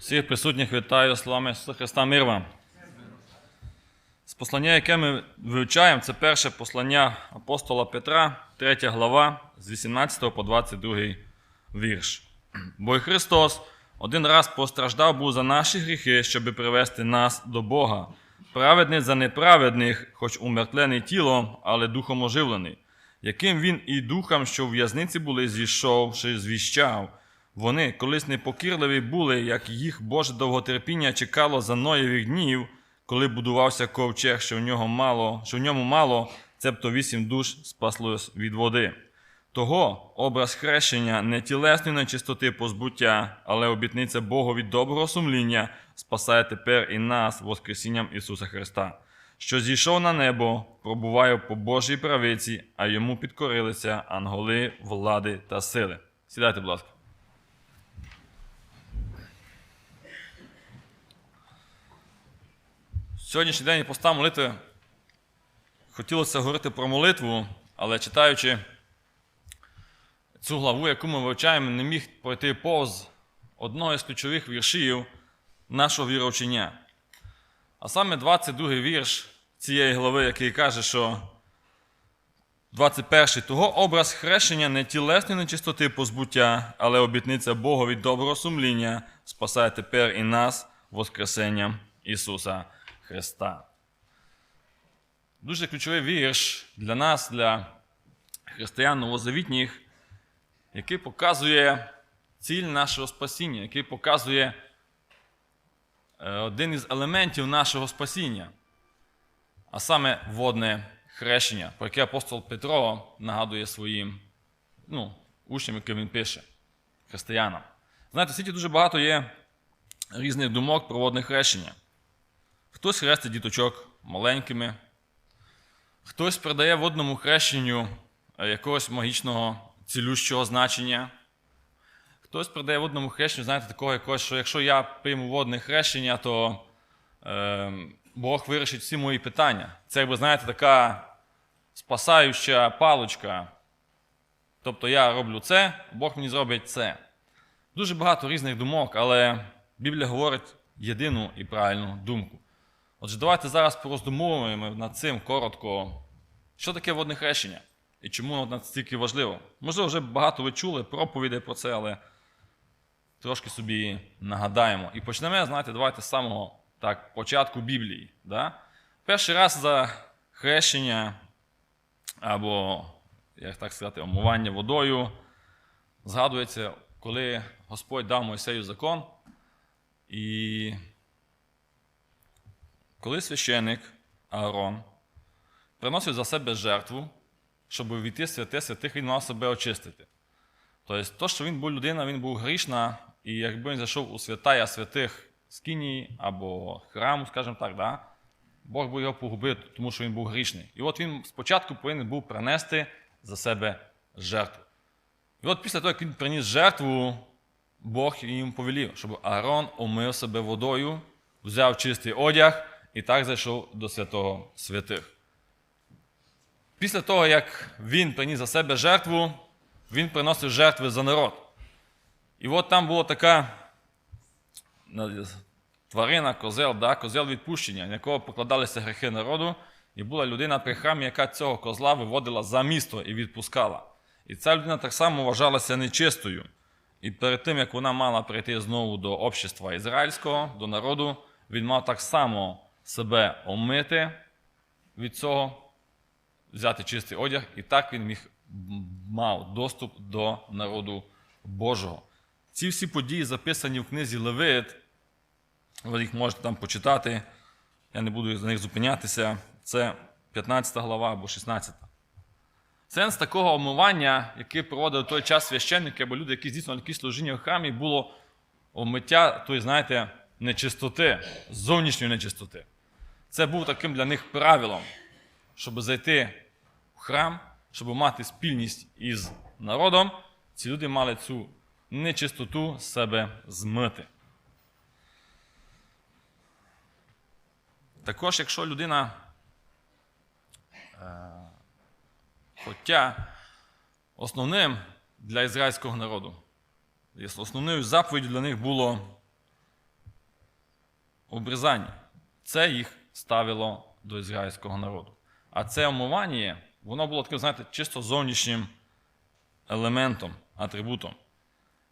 Всіх присутніх вітаю Ісуса Христа мир вам. З послання, яке ми вивчаємо, це перше послання апостола Петра, 3 глава, з 18 по 22 вірш. Бо і Христос один раз постраждав був за наші гріхи, щоб привести нас до Бога. Праведний за неправедних, хоч умертвлений тілом, але духом оживлений, яким він і духам, що в в'язниці були, зійшовши, звіщав. Вони, колись непокірливі були, як їх Боже довготерпіння чекало за Ноєвих днів, коли будувався ковчег, що в нього мало, що в ньому мало, цебто вісім душ спаслось від води. Того образ хрещення не тілесної нечистоти позбуття, але обітниця Богу від доброго сумління спасає тепер і нас Воскресінням Ісуса Христа, що зійшов на небо, пробуває по Божій правиці, а йому підкорилися анголи, влади та сили. Сідайте, будь ласка. Сьогоднішній день поста молитви хотілося говорити про молитву, але читаючи цю главу, яку ми вивчаємо, не міг пройти повз одного із ключових віршів нашого віровчення. А саме 22 вірш цієї глави, який каже, що 21-й Того образ хрещення не тілесної нечистоти позбуття, але обітниця Богові доброго сумління спасає тепер і нас Воскресенням Ісуса Христа. Дуже ключовий вірш для нас, для християн новозавітніх, який показує ціль нашого спасіння, який показує е, один із елементів нашого спасіння, а саме водне хрещення, про яке апостол Петро нагадує своїм ну, учням, яким він пише, християнам. Знаєте, в світі дуже багато є різних думок про водне хрещення. Хтось хрестить діточок маленькими, хтось придає водному хрещенню е, якогось магічного цілющого значення. Хтось придає водному хрещенню, знаєте, такого якогось, що якщо я прийму водне хрещення, то е, Бог вирішить всі мої питання. Це, якби, знаєте, така спасаюча паличка. Тобто я роблю це, Бог мені зробить це. Дуже багато різних думок, але Біблія говорить єдину і правильну думку. Отже, давайте зараз пороздумовуємо над цим коротко, що таке водне хрещення і чому воно настільки важливо. Можливо, вже багато ви чули проповідей про це, але трошки собі нагадаємо. І почнемо, знаєте, давайте з самого так, початку Біблії. Да? Перший раз за хрещення або, як так сказати, омивання водою згадується, коли Господь дав Мойсею закон. І коли священик Аарон приносив за себе жертву, щоб увійти в святе святих, він мав себе очистити. Тобто, то, що він був людина, він був грішна, і якби він зайшов у святая святих скинії або храму, скажімо так, да, Бог би його погубив, тому що він був грішний. І от він спочатку повинен був принести за себе жертву. І от після того, як він приніс жертву, Бог їм повелів, щоб Аарон омив себе водою, взяв чистий одяг і так зайшов до святого святих. Після того, як він приніс за себе жертву, він приносив жертви за народ. І от там була така тварина, козел, да, козел відпущення, на якого покладалися гріхи народу, і була людина при храмі, яка цього козла виводила за місто і відпускала. І ця людина так само вважалася нечистою. І перед тим, як вона мала прийти знову до общества ізраїльського, до народу, він мав так само себе омити від цього, взяти чистий одяг, і так він міг мав доступ до народу Божого. Ці всі події записані в книзі Левит, ви їх можете там почитати, я не буду за них зупинятися. Це 15 глава або 16. Сенс такого омивання, яке проводили в той час священники або люди, які здійснювали якісь служіння в храмі, було омиття тої, знаєте, нечистоти, зовнішньої нечистоти. Це був таким для них правилом, щоб зайти в храм, щоб мати спільність із народом, ці люди мали цю нечистоту себе змити. Також, якщо людина, е, хоча основним для ізраїльського народу, основною заповіддю для них було обрізання. Це їх ставило до ізраїльського народу. А це омивання, воно було таким, знаєте, чисто зовнішнім елементом, атрибутом.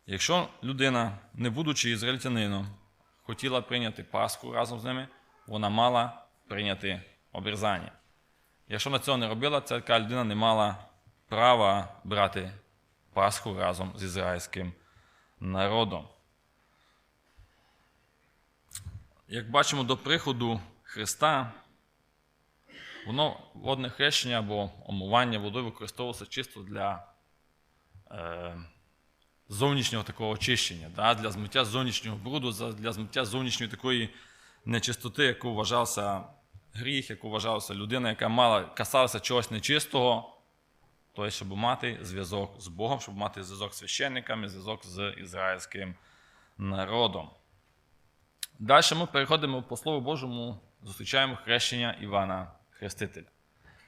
Якщо людина, не будучи ізраїльтянином, хотіла прийняти Пасху разом з ними, вона мала прийняти обрізання. Якщо вона цього не робила, ця така людина не мала права брати Пасху разом з ізраїльським народом. Як бачимо до приходу Христа, воно водне хрещення або омивання водою використовувалося чисто для е, зовнішнього такого очищення, да, для змиття зовнішнього бруду, для змиття зовнішньої такої нечистоти, яку вважався гріх, яку вважалася людина, яка мала касалася чогось нечистого, тобто, щоб мати зв'язок з Богом, щоб мати зв'язок з священниками, зв'язок з ізраїльським народом. Далі ми переходимо по Слову Божому, зустрічаємо хрещення Івана Хрестителя.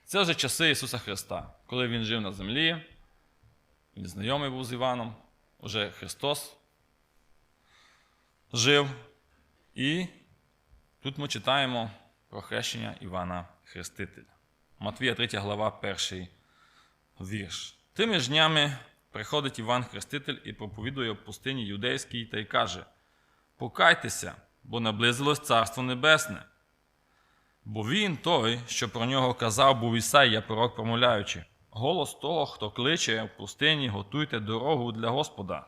Це вже часи Ісуса Христа, коли Він жив на землі, він знайомий був з Іваном, уже Христос жив. І тут ми читаємо про хрещення Івана Хрестителя. Матвія 3 глава, перший вірш. Тими ж днями приходить Іван Хреститель і проповідує в пустині юдейській та й каже: Покайтеся, бо наблизилось Царство Небесне. Бо він той, що про нього казав, був Ісаїя, пророк промовляючи, голос того, хто кличе в пустині, готуйте дорогу для Господа,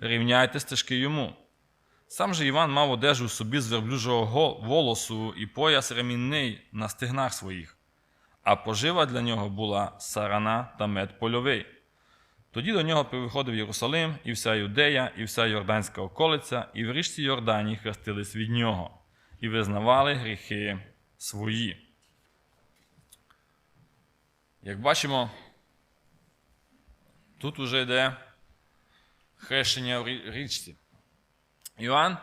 рівняйте стежки йому. Сам же Іван мав одежу собі з верблюжого волосу і пояс ремінний на стегнах своїх, а пожива для нього була сарана та мед польовий. Тоді до нього приходив Єрусалим, і вся Юдея, і вся Йорданська околиця, і в річці Йордані хрестились від нього, і визнавали гріхи свої. Як бачимо, тут уже йде хрещення в річці. Іоанн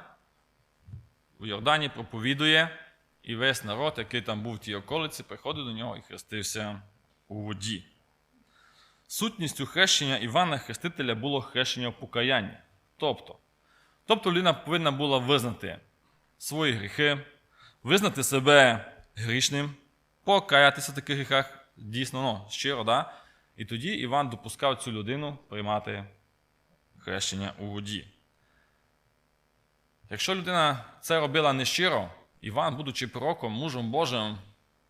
в Йордані проповідує, і весь народ, який там був в тій околиці, приходив до нього і хрестився у воді. Сутністю хрещення Івана Хрестителя було хрещення в покаянні. Тобто, тобто людина повинна була визнати свої гріхи, визнати себе грішним, покаятися в таких гріхах дійсно ну, щиро, да? і тоді Іван допускав цю людину приймати хрещення у воді. Якщо людина це робила нещиро, Іван, будучи пророком, мужем Божим,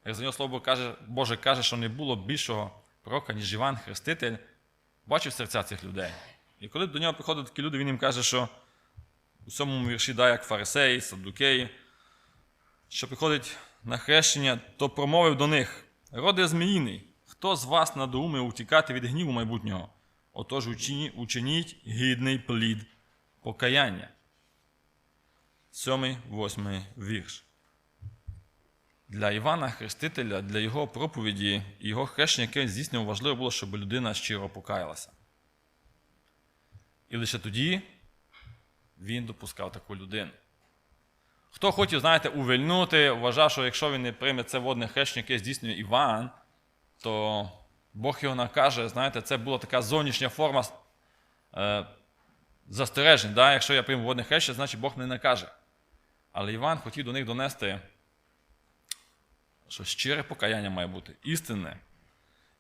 як за нього слово каже, Боже каже, що не було більшого пророка, ніж Іван Хреститель, бачив серця цих людей. І коли до нього приходять такі люди, він їм каже, що у цьому вірші, да, як фарисеї, саддукеї, що приходить на хрещення, то промовив до них: Роде зміїний, хто з вас надоумив утікати від гніву майбутнього? Отож учині- учиніть гідний плід покаяння. Сьомий, восьмий вірш. Для Івана Хрестителя, для його проповіді і його хрещення, яке він здійснював, важливо було, щоб людина щиро покаялася. І лише тоді він допускав таку людину. Хто хотів, знаєте, увильнути, вважав, що якщо він не прийме це водне хрещення, яке здійснює Іван, то Бог його накаже. Знаєте, це була така зовнішня форма е, застережень. Да? Якщо я прийму водне хрещення, значить Бог не накаже. Але Іван хотів до них донести, що щире покаяння має бути істинне.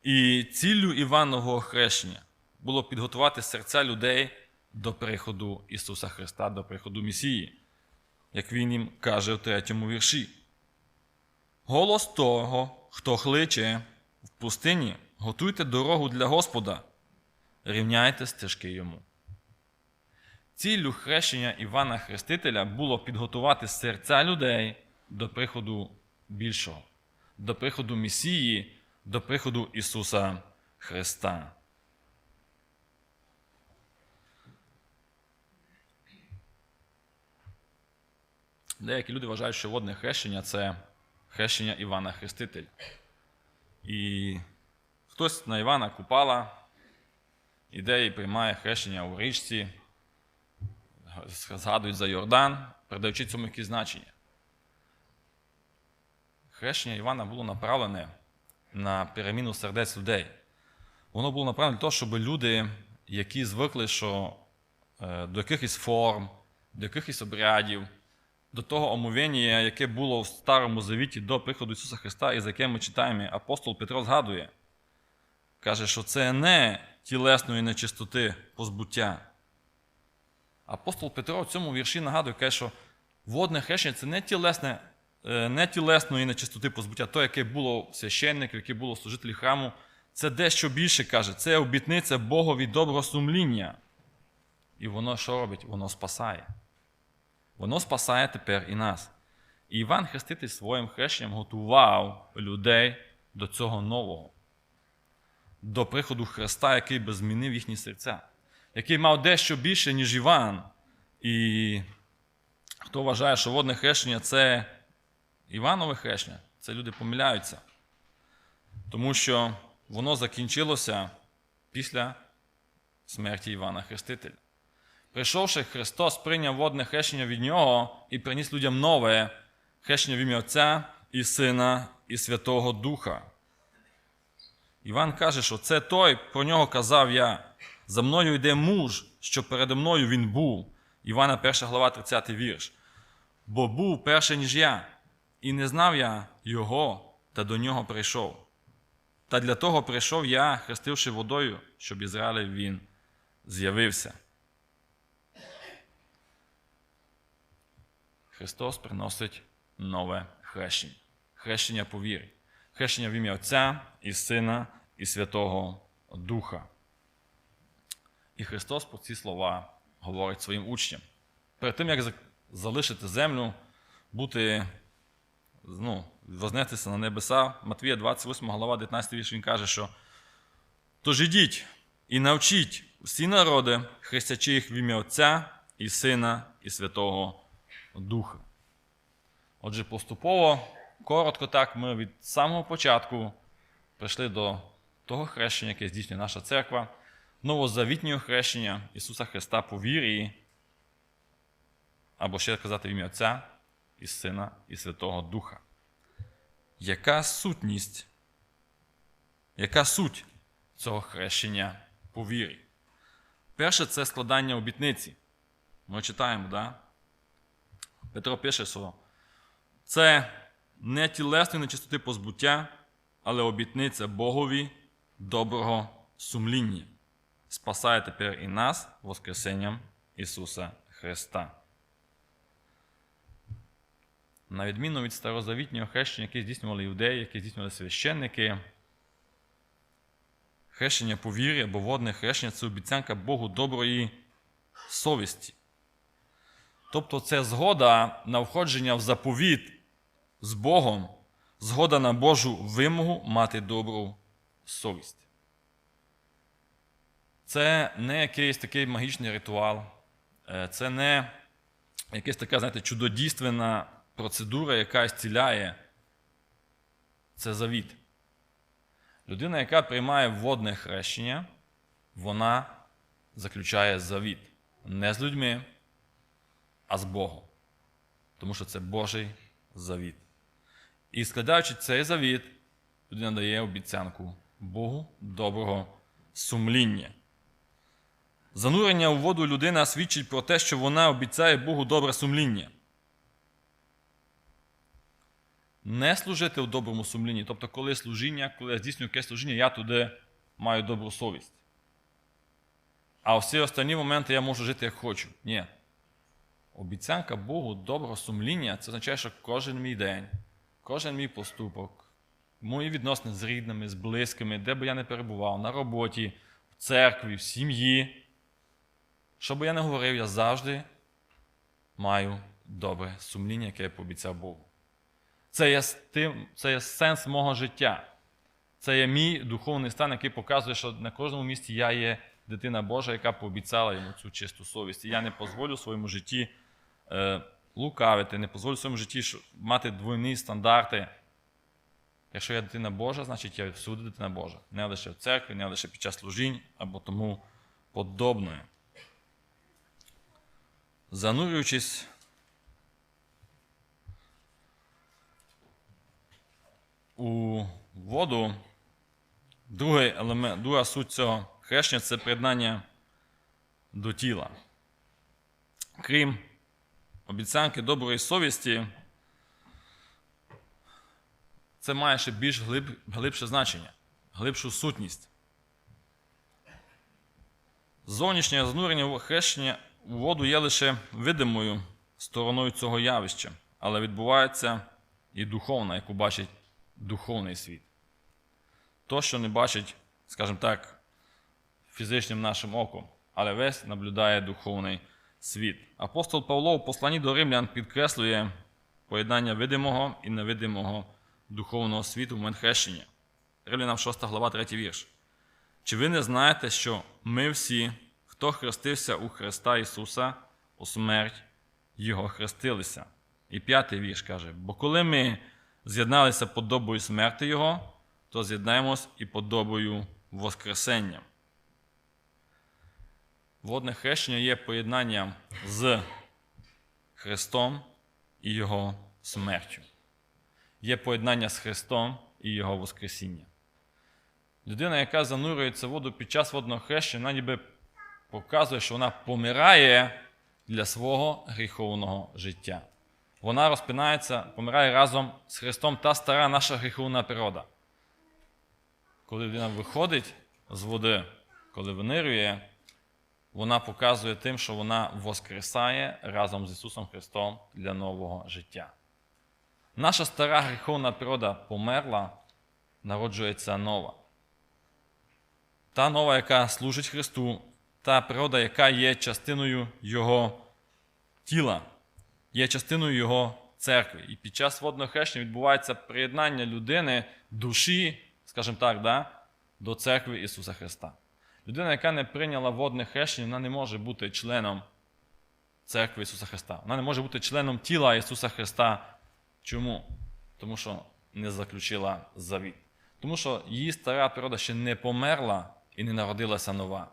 І ціллю Іванового хрещення було підготувати серця людей до приходу Ісуса Христа, до приходу Месії, як Він їм каже в третьому вірші. Голос того, хто кличе в пустині, готуйте дорогу для Господа, рівняйте стежки йому. Ціллю хрещення Івана Хрестителя було підготувати серця людей до приходу більшого, до приходу Месії, до приходу Ісуса Христа. Деякі люди вважають, що водне хрещення це хрещення Івана Хрестителя. І хтось на Івана Купала іде і приймає хрещення у річці, згадують за Йордан, передаючи цьому якісь значення. Хрещення Івана було направлене на переміну сердець людей. Воно було направлене для того, щоб люди, які звикли, що е, до якихось форм, до якихось обрядів, до того омовення, яке було в Старому Завіті до приходу Ісуса Христа, і за яке ми читаємо, апостол Петро згадує. Каже, що це не тілесної нечистоти позбуття. Апостол Петро в цьому вірші нагадує, каже, що водне хрещення це не тілесне, е, не тілесної нечистоти позбуття, то, яке було в священників, яке було в служителі храму, це дещо більше каже, це обітниця Богові доброго сумління. І воно що робить? Воно спасає. Воно спасає тепер і нас. І Іван Хреститель своїм хрещенням готував людей до цього нового, до приходу Христа, який би змінив їхні серця, який мав дещо більше, ніж Іван. І хто вважає, що водне хрещення це Іванове хрещення, це люди помиляються. Тому що воно закінчилося після смерті Івана Хрестителя. Прийшовши, Христос прийняв водне хрещення від Нього і приніс людям нове хрещення в ім'я Отця і Сина і Святого Духа. Іван каже, що це той, про нього казав я. За мною йде муж, що передо мною він був. Івана 1 глава, 30 вірш. Бо був перше, ніж я, і не знав я його, та до нього прийшов. Та для того прийшов я, хрестивши водою, щоб Ізраїль він з'явився. Христос приносить нове хрещення. Хрещення по вірі. Хрещення в ім'я Отця і Сина і Святого Духа. І Христос про ці слова говорить своїм учням. Перед тим, як залишити землю, бути, ну, вознестися на небеса, Матвія 28 глава, 19 вірш, він каже, що Тож ідіть і навчіть всі народи, хрестячи їх в ім'я Отця і Сина і Святого Духа. Отже, поступово, коротко так, ми від самого початку прийшли до того хрещення, яке здійснює наша церква, новозавітнього хрещення Ісуса Христа по вірі, або ще казати в ім'я Отця і Сина і Святого Духа. Яка сутність, яка суть цього хрещення по вірі? Перше це складання обітниці. Ми читаємо, да? Петро пише, що це не тілесної нечистоти позбуття, але обітниця Богові доброго сумління. Спасає тепер і нас Воскресенням Ісуса Христа. На відміну від старозавітнього хрещення, яке здійснювали юдеї, яке здійснювали священники, хрещення по вірі або водне хрещення це обіцянка Богу доброї совісті. Тобто це згода на входження в заповіт з Богом, згода на Божу вимогу мати добру совість. Це не якийсь такий магічний ритуал, е, це не якась така, знаєте, чудодійственна процедура, яка зціляє. Це завіт. Людина, яка приймає водне хрещення, вона заключає завіт не з людьми а з Богом. Тому що це Божий завіт. І складаючи цей завіт, людина дає обіцянку Богу доброго сумління. Занурення у воду людина свідчить про те, що вона обіцяє Богу добре сумління. Не служити у доброму сумлінні. Тобто, коли служіння, коли я здійснюю якесь служіння, я туди маю добру совість. А всі останні моменти я можу жити як хочу. Ні. Обіцянка Богу доброго сумління це означає, що кожен мій день, кожен мій поступок, мої відносини з рідними, з близькими, де би я не перебував, на роботі, в церкві, в сім'ї. Що би я не говорив, я завжди маю добре сумління, яке я пообіцяв Богу. Це є, тим, це є сенс мого життя. Це є мій духовний стан, який показує, що на кожному місці я є дитина Божа, яка пообіцяла йому цю чисту совість. І я не дозволю своєму житті лукавити, не дозволю своєму житті мати двойні стандарти. Якщо я дитина Божа, значить я всюди дитина Божа. Не лише в церкві, не лише під час служінь або тому подобне. Занурюючись у воду, другий елемент, друга суть цього хрещення це приєднання до тіла. Крім обіцянки доброї совісті, це має ще більш глиб, глибше значення, глибшу сутність. Зовнішнє занурення хрещення у воду є лише видимою стороною цього явища, але відбувається і духовна, яку бачить духовний світ. То, що не бачить, скажімо так, фізичним нашим оком, але весь наблюдає духовний світ. Апостол Павло у посланні до римлян підкреслює поєднання видимого і невидимого духовного світу в момент хрещення. Римлянам 6 глава, 3 вірш. Чи ви не знаєте, що ми всі, хто хрестився у Христа Ісуса, у смерть Його хрестилися? І п'ятий вірш каже: бо коли ми з'єдналися подобою смерти Його, то з'єднаємось і подобою Воскресення. Водне хрещення є поєднанням з Христом і Його смертю. Є поєднання з Христом і Його Воскресіння. Людина, яка занурюється в воду під час водного хрещення, вона ніби показує, що вона помирає для свого гріховного життя. Вона розпинається, помирає разом з Христом та стара наша гріховна природа. Коли людина виходить з води, коли винирює, вона показує тим, що вона воскресає разом з Ісусом Христом для нового життя. Наша стара гріховна природа померла, народжується нова. Та нова, яка служить Христу, та природа, яка є частиною Його тіла, є частиною Його церкви. І під час водного хрещення відбувається приєднання людини, душі, скажімо так, да, до церкви Ісуса Христа. Людина, яка не прийняла водне хрещення, вона не може бути членом церкви Ісуса Христа. Вона не може бути членом тіла Ісуса Христа. Чому? Тому що не заключила завіт. Тому що її стара природа ще не померла і не народилася нова.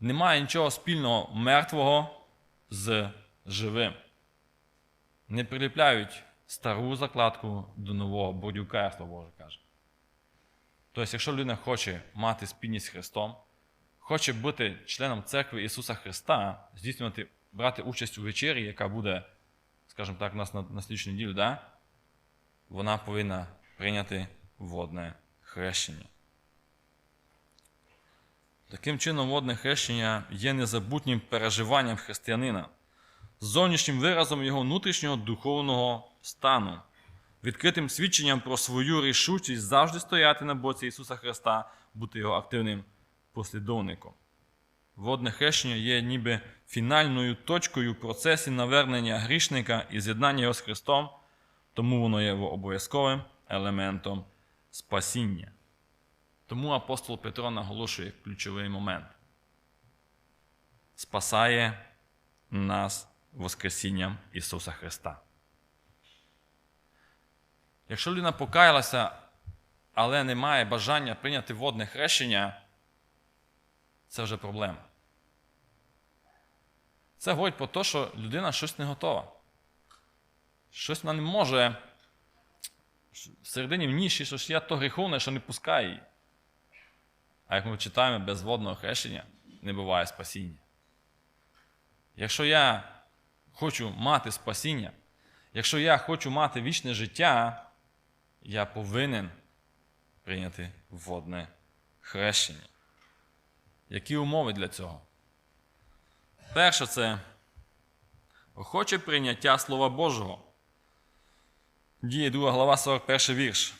Немає нічого спільного мертвого з живим. Не приліпляють стару закладку до нового бордюка, Слово Боже каже. Тобто, якщо людина хоче мати спільність з Христом, хоче бути членом церкви Ісуса Христа, здійснювати, брати участь у вечері, яка буде, скажімо так, у нас на, слідчу неділю, да? вона повинна прийняти водне хрещення. Таким чином, водне хрещення є незабутнім переживанням християнина, зовнішнім виразом його внутрішнього духовного стану, відкритим свідченням про свою рішучість завжди стояти на боці Ісуса Христа, бути його активним послідовником. Водне хрещення є ніби фінальною точкою в процесі навернення грішника і з'єднання його з Христом, тому воно є обов'язковим елементом спасіння. Тому апостол Петро наголошує ключовий момент. Спасає нас Воскресінням Ісуса Христа. Якщо людина покаялася, але не має бажання прийняти водне хрещення, це вже проблема. Це говорить про те, що людина щось не готова. Щось вона не може всередині в ніші, що я то гріховне, що не пускає її. А як ми читаємо, без водного хрещення не буває спасіння. Якщо я хочу мати спасіння, якщо я хочу мати вічне життя, я повинен прийняти водне хрещення. Які умови для цього? Перше, це охоче прийняття Слова Божого. Діє 2 глава 41 вірш.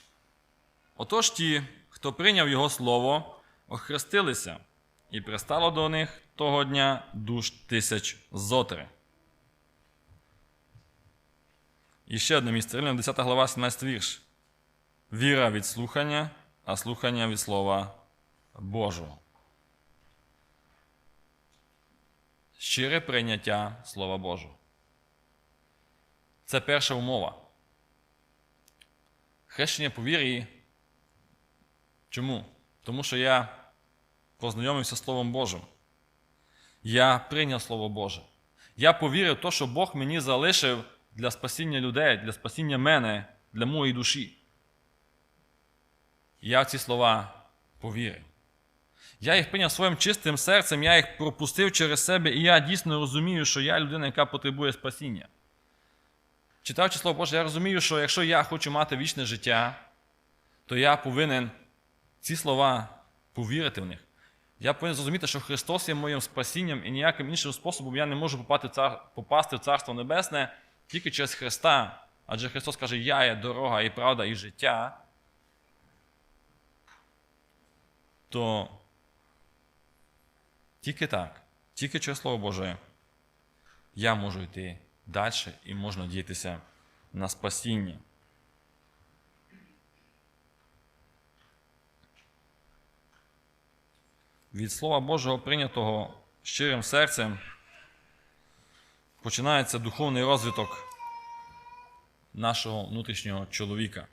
Отож ті, хто прийняв Його Слово, охрестилися, і пристало до них того дня душ тисяч зотри. І ще одне місце, Римлян 10 глава, 17 вірш. Віра від слухання, а слухання від Слова Божого. Щире прийняття Слова Божого. Це перша умова. Хрещення по вірі. Чому? Тому що я познайомився з Словом Божим. Я прийняв Слово Боже. Я повірив те, що Бог мені залишив для спасіння людей, для спасіння мене, для моєї душі. Я в ці слова повірив. Я їх прийняв своїм чистим серцем, я їх пропустив через себе, і я дійсно розумію, що я людина, яка потребує спасіння. читаючи Слово Боже, я розумію, що якщо я хочу мати вічне життя, то я повинен ці слова повірити в них. Я повинен зрозуміти, що Христос є моїм спасінням і ніяким іншим способом я не можу попасти в, Царство Небесне тільки через Христа. Адже Христос каже, я є дорога і правда, і життя. То тільки так, тільки через Слово Боже, я можу йти далі і можна діятися на спасіння. Від Слова Божого прийнятого щирим серцем починається духовний розвиток нашого внутрішнього чоловіка.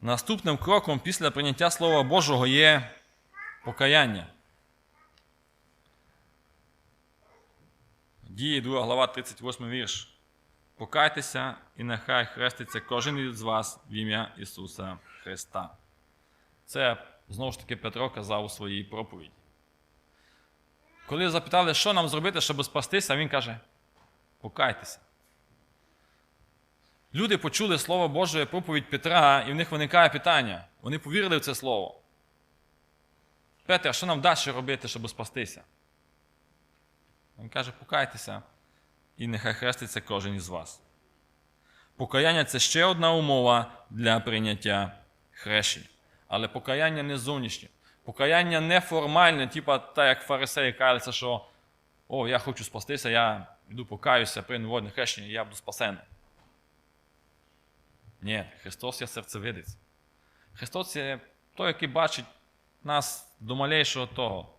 Наступним кроком після прийняття Слова Божого є покаяння. Дії 2 глава 38 вірш. Покайтеся і нехай хреститься кожен із вас в ім'я Ісуса Христа. Це знову ж таки Петро казав у своїй проповіді. Коли запитали, що нам зробити, щоб спастися, він каже: покайтеся. Люди почули Слово Боже, проповідь Петра, і в них виникає питання. Вони повірили в це слово. Петре, а що нам далі робити, щоб спастися? Він каже, покайтеся, і нехай хреститься кожен із вас. Покаяння це ще одна умова для прийняття хрещень. Але покаяння не зовнішнє. Покаяння не формальне, типа так, як фарисеї каються, що о, я хочу спастися, я йду покаюся, прийду водне хрещення, і я буду спасений. Ні, Христос є серцевидець. Христос є той, який бачить нас до малейшого того.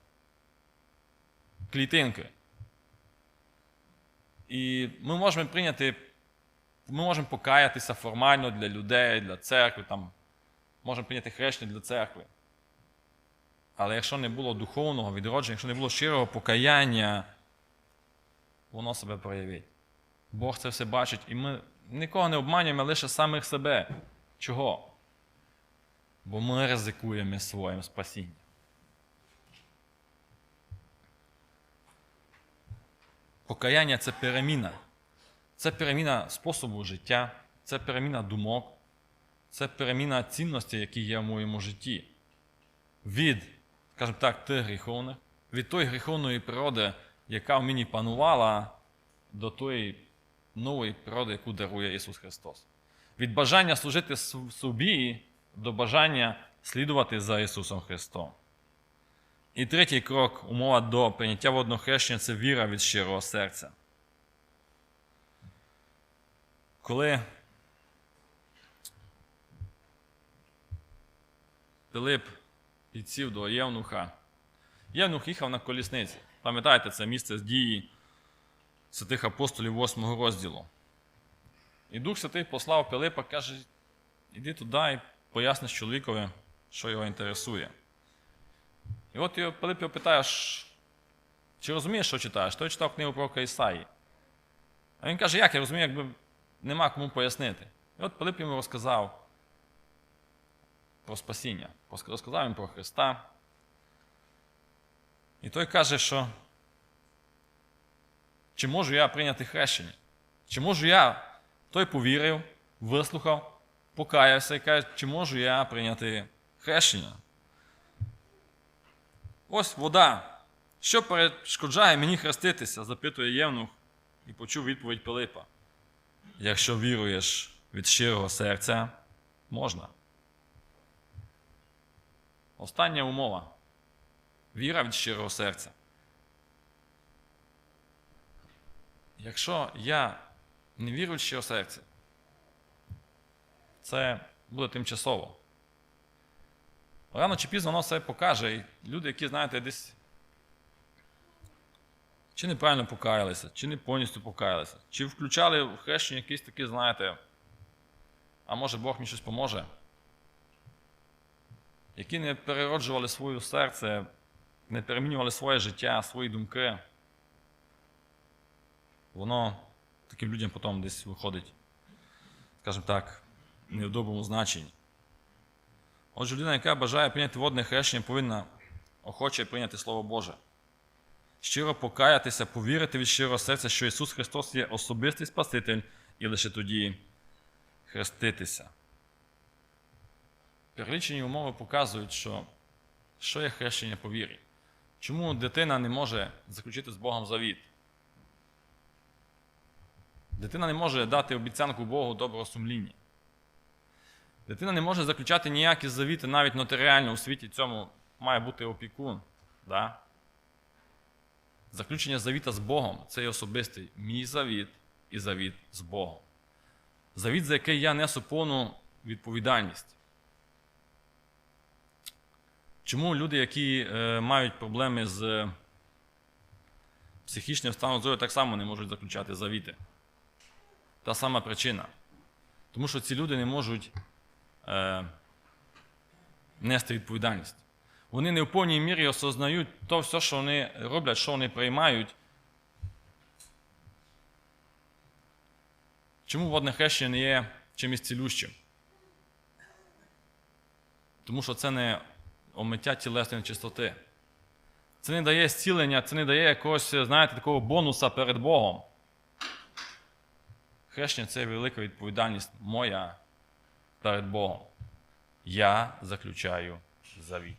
Клітинки. І ми можемо прийняти, ми можемо покаятися формально для людей, для церкви, там, можемо прийняти хрещення для церкви. Але якщо не було духовного відродження, якщо не було щирого покаяння, воно себе проявить. Бог це все бачить, і ми нікого не обманюємо, лише самих себе. Чого? Бо ми ризикуємо своїм спасінням. Покаяння це переміна. Це переміна способу життя, це переміна думок, це переміна цінностей, які є в моєму житті. Від, скажімо так, тих гріховних, від тої гріховної природи, яка в мені панувала, до тої нової природи, яку дарує Ісус Христос. Від бажання служити собі до бажання слідувати за Ісусом Христом. І третій крок, умова до прийняття водного хрещення це віра від щирого серця. Коли Пилип підсів до Євнуха, Євнух їхав на колісниці. Пам'ятаєте, це місце з дії святих апостолів 8 розділу. І Дух Святий послав Пилипа, каже: іди туди і поясниш чоловікові, що його інтересує. І от Пилип його питає, чи розумієш, що читаєш? Той читав книгу пророка Ісаї. А він каже, як я розумію, якби нема кому пояснити. І от Пилип йому розказав про спасіння, розказав їм про Христа. І той каже, що чи можу я прийняти хрещення? Чи можу я, той повірив, вислухав, покаявся і каже, чи можу я прийняти хрещення? Ось вода. Що перешкоджає мені хреститися? запитує Євнух і почув відповідь Пилипа. Якщо віруєш від щирого серця, можна. Остання умова. Віра від щирого серця. Якщо я не вірю від щирого серця, це буде тимчасово. Рано чи пізно воно все покаже. І люди, які, знаєте, десь чи неправильно покаялися, чи не повністю покаялися, чи включали в хрещення якісь такі, знаєте, а може Бог мені щось поможе, які не перероджували своє серце, не перемінювали своє життя, свої думки, воно таким людям потім десь виходить, скажімо так, не в доброму значенні. Отже, людина, яка бажає прийняти водне хрещення, повинна охоче прийняти Слово Боже. щиро покаятися, повірити від щирого серця, що Ісус Христос є особистий Спаситель, і лише тоді хреститися. Перелічені умови показують, що, що є хрещення по вірі. Чому дитина не може заключити з Богом завіт? Дитина не може дати обіцянку Богу доброго сумління. Дитина не може заключати ніякі завіти, навіть нотаріально у світі цьому має бути опікун. Да? Заключення завіта з Богом це є особистий мій завіт і завіт з Богом. Завіт, за який я несу повну відповідальність. Чому люди, які е, мають проблеми з е, психічним станом здоров'я, так само не можуть заключати завіти? Та сама причина. Тому що ці люди не можуть е, нести відповідальність. Вони не в повній мірі осознають то все, що вони роблять, що вони приймають. Чому водне хрещення є чимось цілющим? Тому що це не омиття тілесної чистоти. Це не дає зцілення, це не дає якогось, знаєте, такого бонуса перед Богом. Хрещення це велика відповідальність моя перед Богом. Я заключаю завіт.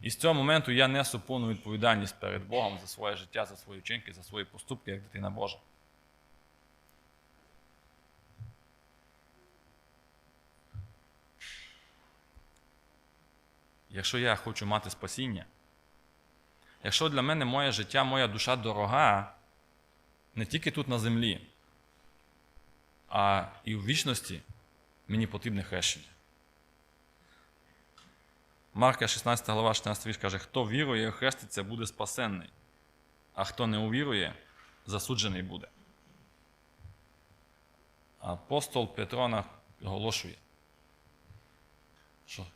І з цього моменту я несу повну відповідальність перед Богом за своє життя, за свої вчинки, за свої поступки, як дитина Божа. Якщо я хочу мати спасіння, якщо для мене моє життя, моя душа дорога, не тільки тут на землі, а і в вічності мені потрібне хрещення. Марка 16 глава 16 вірш каже, хто вірує і хреститься, буде спасенний, а хто не увірує, засуджений буде. Апостол Петро оголошує, що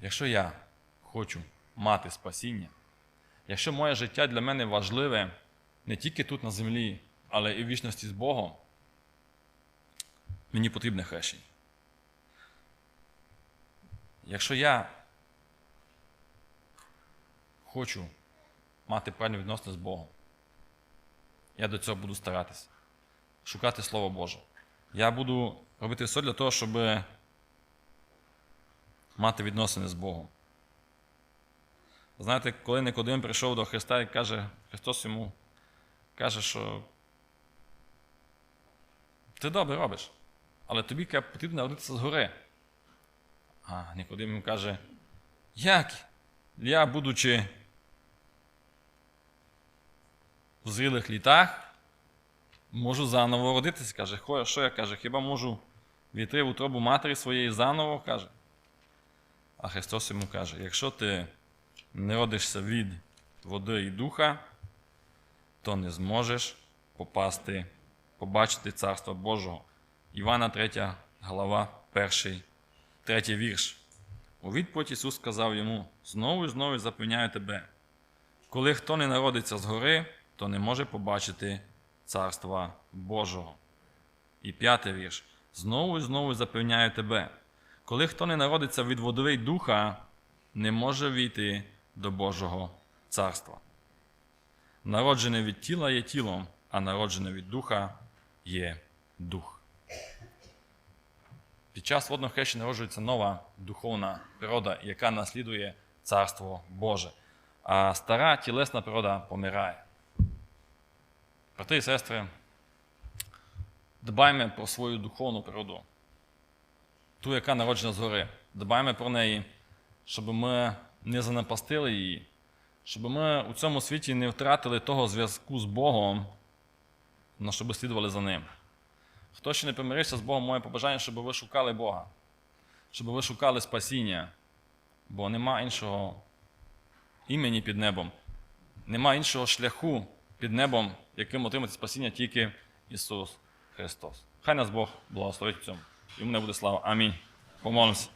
якщо я хочу мати спасіння, якщо моє життя для мене важливе не тільки тут на землі, але і в вічності з Богом, мені потрібне хрещення. Якщо я хочу мати правильні відносини з Богом, я до цього буду старатися, шукати Слово Боже. Я буду робити все для того, щоб мати відносини з Богом. Знаєте, коли Никодим прийшов до Христа і каже, Христос йому каже, що ти добре робиш, але тобі потрібно народитися згори. А Никодим йому каже, як я, будучи в зрілих літах, можу заново родитися. Каже, «Хо- що я каже, хіба можу війти в утробу матері своєї заново? каже. А Христос йому каже: якщо ти не родишся від води і духа, то не зможеш попасти, побачити Царство Божого. Івана 3 глава, 1, 3 вірш. У відповідь Ісус сказав йому: знову і знову запевняю тебе, коли хто не народиться згори, то не може побачити Царства Божого. І п'ятий вірш. Знову і знову запевняю тебе, коли хто не народиться від води й духа, не може війти до Божого царства. Народжене від тіла є тілом, а народжене від духа є дух. Під час водного хрещення народжується нова духовна природа, яка наслідує Царство Боже. А стара тілесна природа помирає. Брати і сестри, дбаймо про свою духовну природу, ту, яка народжена згори. Дбаймо про неї, щоб ми не занапастили її, щоб ми у цьому світі не втратили того зв'язку з Богом, але щоб слідували за ним. Хто ще не помирився з Богом, моє побажання, щоб ви шукали Бога, щоб ви шукали спасіння, бо нема іншого імені під небом, нема іншого шляху під небом, яким отримати спасіння тільки Ісус Христос. Хай нас Бог благословить в цьому. Йому не буде слава. Амінь. Помолимося.